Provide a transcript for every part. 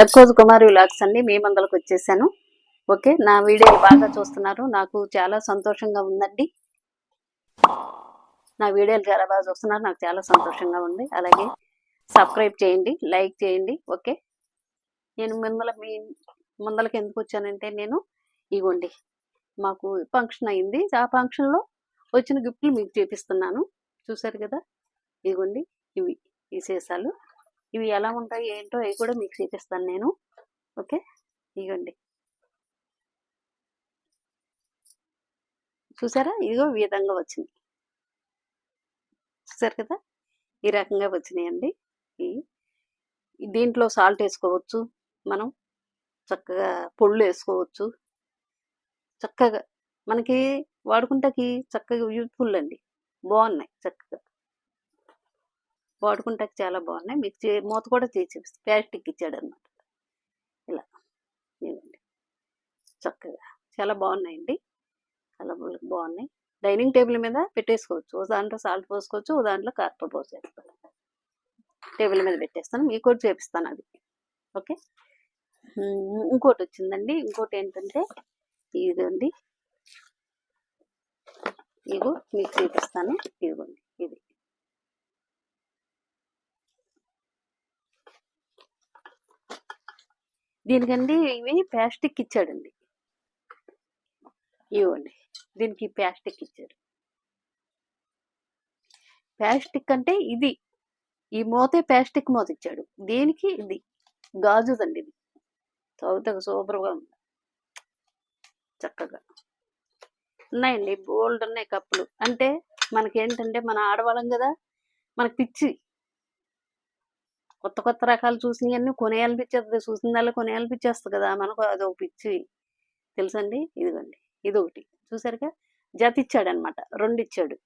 లక్కోజ్ కుమారి vlogs అండి. మీ మంగళకు వచ్చేసాను. Okay నా వీడియోలు బాగా చూస్తున్నారు. నాకు చాలా సంతోషంగా ఉందండి. నా వీడియోలు చాలా బాగా చూస్తున్నారు. నాకు చాలా సంతోషంగా ఉంది. అలాగే సబ్స్క్రైబ్ చేయండి లైక్ చేయండి. ఓకే నేను ముందల మీ ముందలకి ఎందుకు వచ్చానంటే నేను ఇగోండి మాకు ఫంక్షన్ అయింది. ఆ ఫంక్షన్లో వచ్చిన గిఫ్ట్లు మీకు చూపిస్తున్నాను. చూసారు కదా? ఇదిగోండి ఇవి ఈ ఇవి ఎలా ఉంటాయి ఏంటో అవి కూడా మీకు చూపిస్తాను నేను. ఓకే? ఇగోండి. చూసారా? ఇదిగో ఈ విధంగా వచ్చింది. చూసారు కదా? ఈ రకంగా వచ్చినాయండి. ఈ- దీంట్లో సాల్ట్ వేసుకోవచ్చు మనం. చక్కగా పొళ్ళు వేసుకోవచ్చు. చక్కగా మనకి వాడుకుంటాకి చక్కగా యూజ్ఫుల్ అండి. బాగున్నాయి చక్కగా. వాడుకుంటాకి చాలా బాగున్నాయి. మీకు మూత కూడా చేసి ప్లాస్టిక్ ఇచ్చాడు అనమాట ఇలా. ఇదిగోండి. చక్కగా. చాలా బాగున్నాయండి. చాలా బాగున్నాయి. డైనింగ్ టేబుల్ మీద పెట్టేసుకోవచ్చు. ఓ దాంట్లో సాల్ట్ పోసుకోవచ్చు ఓ దాంట్లో కార్పొల్ పోసేస్తాను టేబుల్ మీద పెట్టేస్తాను. మీకు కూడా చేపిస్తాను అది. ఓకే? ఇంకోటి వచ్చిందండి. ఇంకోటి ఏంటంటే ఇదండి ఇగో మీకు చూపిస్తాను. ఇదిగోండి ఇది దీనికండి ఇవి ప్లాస్టిక్ ఇచ్చాడండి. ఇవ్వండి. దీనికి ప్లాస్టిక్ ఇచ్చాడు. ప్లాస్టిక్ అంటే ఇది. ఈ మూతే ప్లాస్టిక్ మూత ఇచ్చాడు. దీనికి? ఇది. గాజుదండి ఇది. చదువుతా సూపర్గా ఉంది. చక్కగా. ఉన్నాయండి. బోల్డ్ ఉన్నాయి కప్పులు. అంటే మనకేంటంటే మన ఆడవాళ్ళం కదా మనకి పిచ్చి. కొత్త కొత్త రకాలు చూసినవన్నీ కొనేయాలనిపించేస్తుంది చూసిందల్లా కొనేయాలనిపించేస్తుంది కదా. మనకు అదొక పిచ్చి తెలుసండి? ఇదిగోండి. ఇది ఒకటి చూసారుగా? జత ఇచ్చాడు అనమాట రెండు ఇచ్చాడు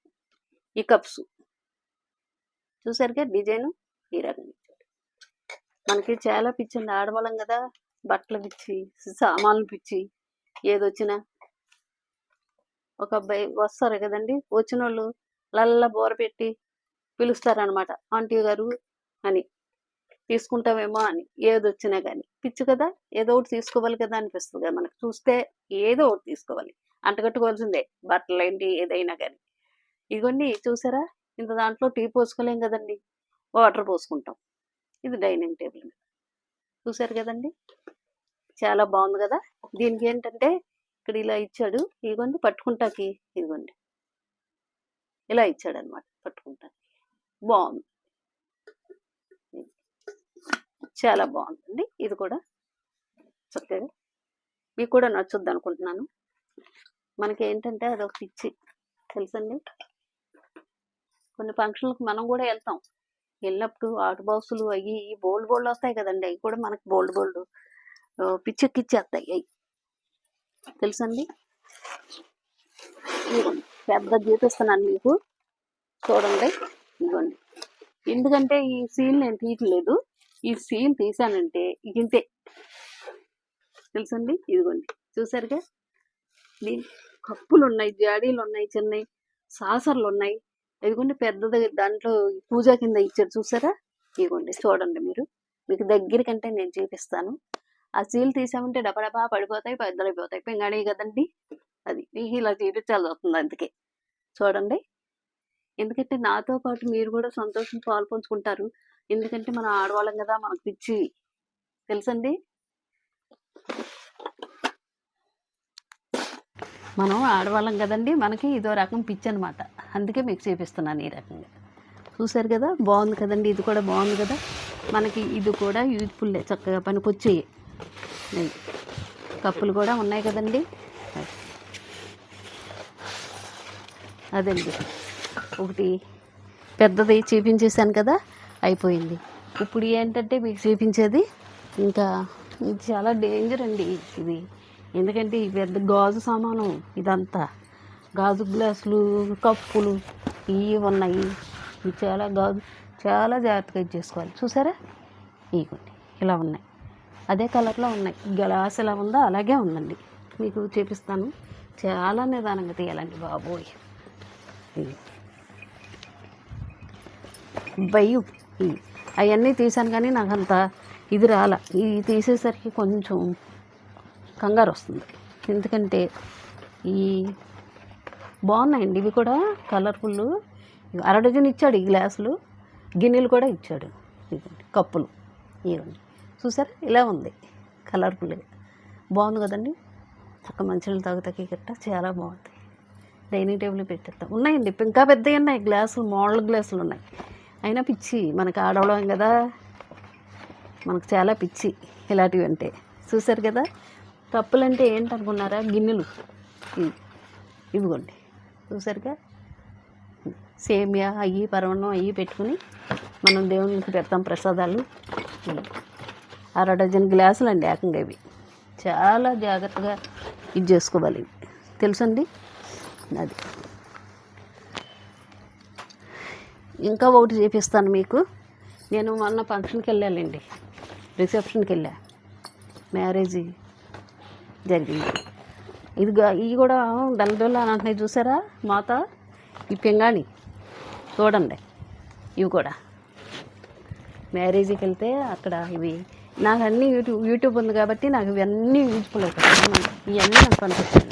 ఈ కప్స్. చూసారుగా? డిజైన్ ఈ రకంగా ఇచ్చాడు. మనకి చాలా పిచ్చి ఆడవాళ్ళం కదా. బట్టలు పిచ్చి సామాన్లు పిచ్చి. ఏదొచ్చినా. ఒక అబ్బాయి వస్తారు కదండి. వచ్చిన వాళ్ళు లల్ల బోర పెట్టి పిలుస్తారనమాట. ఆంటీ గారు అని. తీసుకుంటామేమో అని ఏది వచ్చినా కానీ పిచ్చు కదా ఏదో ఒకటి తీసుకోవాలి కదా అనిపిస్తుంది కదా మనకు. చూస్తే ఏదో ఒకటి తీసుకోవాలి. అంటగట్టుకోవాల్సిందే బట్టలు ఏంటి ఏదైనా కానీ ఇదిగోండి చూసారా? ఇంత దాంట్లో టీ పోసుకోలేం కదండి. వాటర్ పోసుకుంటాం. ఇది డైనింగ్ టేబుల్ మీద. చూసారు కదండి? చాలా బాగుంది కదా? దీనికి ఏంటంటే ఇక్కడ ఇలా ఇచ్చాడు. ఇదిగోండి పట్టుకుంటాకి. ఇదిగోండి ఇలా ఇచ్చాడు అనమాట పట్టుకుంటాకి. బాగుంది. చాలా బాగుందండి ఇది కూడా చక్కగా మీకు కూడా నచ్చుద్ది అనుకుంటున్నాను. మనకి ఏంటంటే అదొక పిచ్చి. తెలుసండి? కొన్ని ఫంక్షన్లకు మనం కూడా వెళ్తాం. వెళ్ళినప్పుడు ఆట బాక్సులు అవి బోల్డ్ బోల్డ్ వస్తాయి కదండి. అవి కూడా మనకి బోల్డ్ బోల్డ్ పిచ్చెక్కిచ్చేస్తాయి అవి తెలుసండి? ఇదిగోండి. పెద్ద చూపిస్తున్నాను మీకు. చూడండి. ఇదిగోండి. ఎందుకంటే ఈ సీల్ నేను తీయట్లేదు ఈ సీల్ తీసానంటే ఇంతే. తెలుసండి? ఇదిగోండి. చూసారుగా? దీని కప్పులు ఉన్నాయి జాడీలు ఉన్నాయి చిన్నవి సాసర్లు ఉన్నాయి ఇదిగోండి పెద్దది దాంట్లో పూజ కింద ఇచ్చారు చూసారా? ఇదిగోండి చూడండి మీరు. మీకు దగ్గరికంటే నేను చూపిస్తాను. ఆ సీల్ తీసామంటే డబడబా పడిపోతాయి పెద్దలైపోతాయి పెంగాణి కదండి? అది. మీకు ఇలా చూపించాల్సి వస్తుంది అందుకే. చూడండి. ఎందుకంటే నాతో పాటు మీరు కూడా సంతోషం పాలు పంచుకుంటారు. ఎందుకంటే మనం ఆడవాళ్ళం కదా మనకు పిచ్చి. తెలుసండి? మనం ఆడవాళ్ళం కదండి మనకి ఇదో రకం పిచ్చి అనమాట అందుకే మీకు చూపిస్తున్నాను ఈ రకంగా. చూసారు కదా? బాగుంది కదండి ఇది కూడా బాగుంది కదా? మనకి ఇది కూడా యూజ్ఫుల్లే చక్కగా పనికొచ్చేయి. కప్పులు కూడా ఉన్నాయి కదండి. అదండి. ఒకటి పెద్దది చూపించేశాను కదా? అయిపోయింది. ఇప్పుడు ఏంటంటే మీకు చూపించేది ఇంకా ఇది చాలా డేంజర్ అండి ఇది. ఎందుకంటే పెద్ద గాజు సామాను ఇదంతా. గాజు గ్లాసులు కప్పులు ఇవి ఉన్నాయి. ఇవి చాలా గాజు చాలా జాగ్రత్తగా ఇది చేసుకోవాలి. చూసారా? ఇగోండి ఇలా ఉన్నాయి. అదే కలర్లో ఉన్నాయి. గ్లాస్ ఎలా ఉందో అలాగే ఉందండి. మీకు చూపిస్తాను. చాలా నిదానంగా తీయాలండి బాబోయ్. ఇది అవన్నీ తీసాను కానీ నాకు అంత ఇది రాల. ఇది తీసేసరికి కొంచెం కంగారు వస్తుంది. ఎందుకంటే ఈ బాగున్నాయండి. ఇవి కూడా కలర్ఫుల్. అర డజన్ ఇచ్చాడు ఈ గ్లాసులు. గిన్నెలు కూడా ఇచ్చాడు. ఇదిగోండి కప్పులు. ఇవ్వండి చూసారా? ఇలా ఉంది కలర్ఫుల్గా. బాగుంది కదండి? చక్క మంచినీళ్ళు తాగుతాకి గట్ట చాలా బాగుంది. డైనింగ్ టేబుల్ పెట్టేస్తాం ఉన్నాయండి. ఇంకా పెద్దవి ఉన్నాయి. గ్లాసులు మోడల్ గ్లాసులు ఉన్నాయి. అయినా పిచ్చి. మనకు ఆడవడం కదా. మనకు చాలా పిచ్చి ఇలాంటివి అంటే చూశారు కదా? కప్పులు అంటే ఏంటనుకున్నారా? గిన్నెలు. ఇవి. ఇవిగోండి. చూసారుగా సేమియా అయ్యి పరవణం అయ్యి పెట్టుకుని మనం దేవునికి పెడతాం ప్రసాదాలు. అర డజన్ గ్లాసులు అండి ఏకంగా ఇవి. చాలా జాగ్రత్తగా ఇది చేసుకోవాలి. ఇవి. తెలుసండి? అది. ఇంకా ఒకటి చేపిస్తాను మీకు. నేను మొన్న ఫంక్షన్కి వెళ్ళాలండి రిసెప్షన్కి వెళ్ళా. మ్యారేజ్ జరిగింది. ఇది ఇవి కూడా డల్ అని అంటున్నాయి చూసారా? మాత ఈ పింగాణి చూడండి. ఇవి కూడా. మ్యారేజ్కి వెళ్తే అక్కడ ఇవి. నాకు అన్నీ యూట్యూబ్ యూట్యూబ్ ఉంది కాబట్టి నాకు ఇవన్నీ యూజ్ఫుల్ అవుతాయి. ఇవన్నీ నాకు అనిపిస్తుంది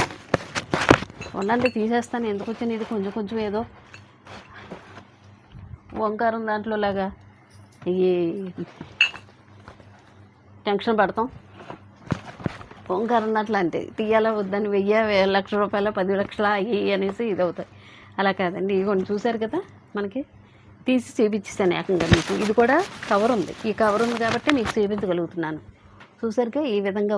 ఉండండి తీసేస్తాను. ఎందుకు వచ్చింది? ఇది కొంచెం కొంచెం ఏదో ఓంకారం దాంట్లో లాగా ఈ టెన్షన్ పడతాం. ఓంకారం దాంట్లో అంతే. తీయాలా వద్దని వెయ్యి వే- లక్ష రూపాయల పది లక్షల అయ్యి అనేసి ఇది అవుతాయి అలా కాదండి. ఇవి కొన్ని చూశారు కదా మనకి? తీసి చేపించేసాను ఏకంగా మీకు. ఇది కూడా కవర్ ఉంది. ఈ కవర్ ఉంది కాబట్టి మీకు చేపించగలుగుతున్నాను. చూసారుగా ఈ విధంగా